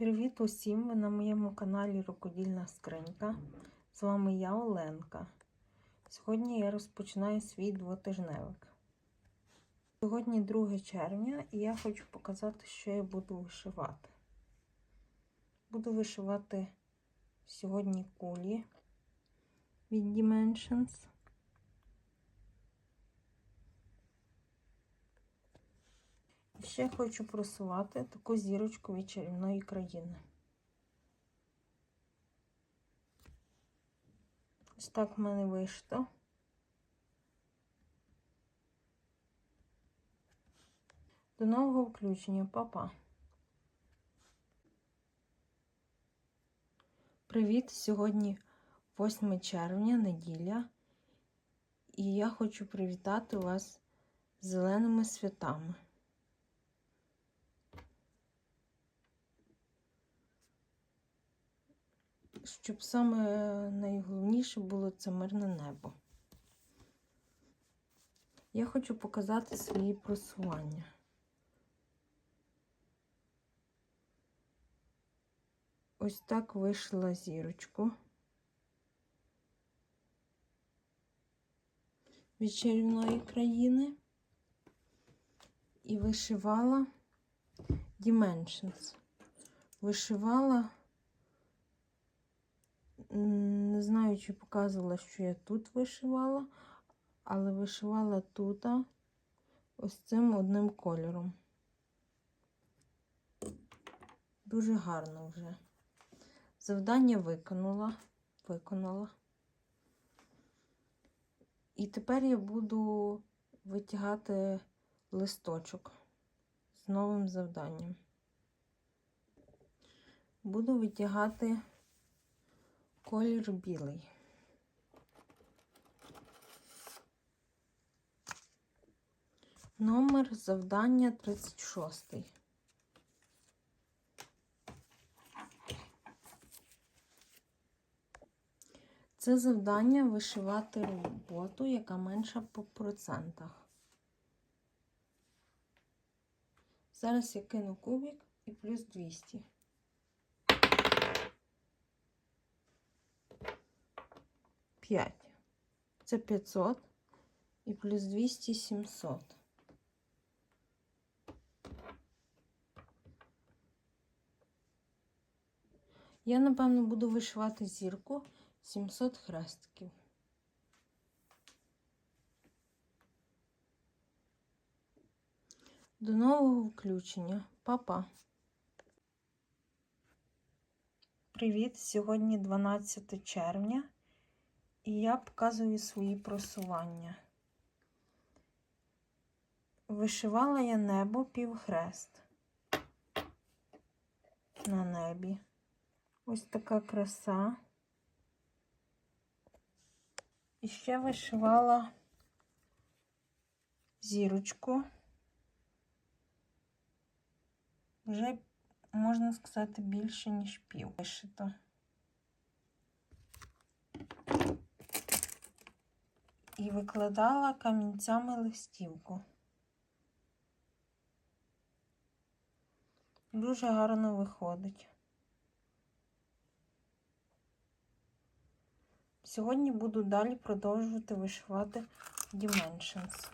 Привіт усім! Ви на моєму каналі Рукодільна Скринька. З вами я Оленка. Сьогодні я розпочинаю свій двотижневик. Сьогодні 2 червня і я хочу показати, що я буду вишивати. Буду вишивати сьогодні кулі від Dimensions. Ще хочу просувати таку зірочку від чарівної країни. Ось так в мене вийшло. До нового включення, папа. Привіт! Сьогодні 8 червня, неділя, і я хочу привітати вас з зеленими святами. Щоб саме найголовніше було це мирне небо. Я хочу показати свої просування. Ось так вийшла зірочку. Від країни і вишивала Dimensions. Вишивала не знаю, чи показувала, що я тут вишивала, але вишивала тут ось цим одним кольором. Дуже гарно вже. Завдання виконала, виконала. І тепер я буду витягати листочок з новим завданням. Буду витягати колір білий. Номер завдання 36. Це завдання вишивати роботу, яка менша по процентах. Зараз я кину кубик і плюс 200. 5. Це 500 і плюс 200 700. Я, напевно, буду вишивати зірку 700 хрестиків. До нового включення. Па-па. Привіт! Сьогодні 12 червня і я показую свої просування. Вишивала я небо півхрест на небі. Ось така краса. І ще вишивала зірочку. Вже, можна сказати, більше, ніж пів вишито. І викладала камінцями листівку. Дуже гарно виходить. Сьогодні буду далі продовжувати вишивати Dimensions.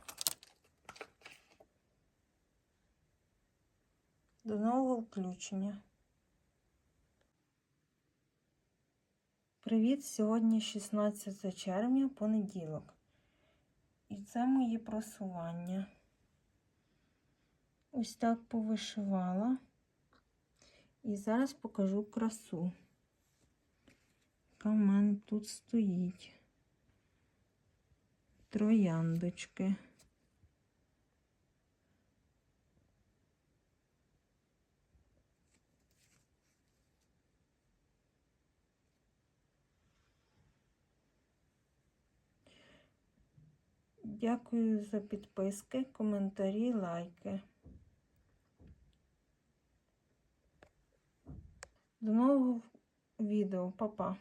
До нового включення. Привіт! Сьогодні 16 червня, понеділок. І це моє просування. Ось так повишивала. І зараз покажу красу, яка в мене тут стоїть. Трояндочки. Дякую за підписки, коментарі, лайки. До нового відео, Па-па!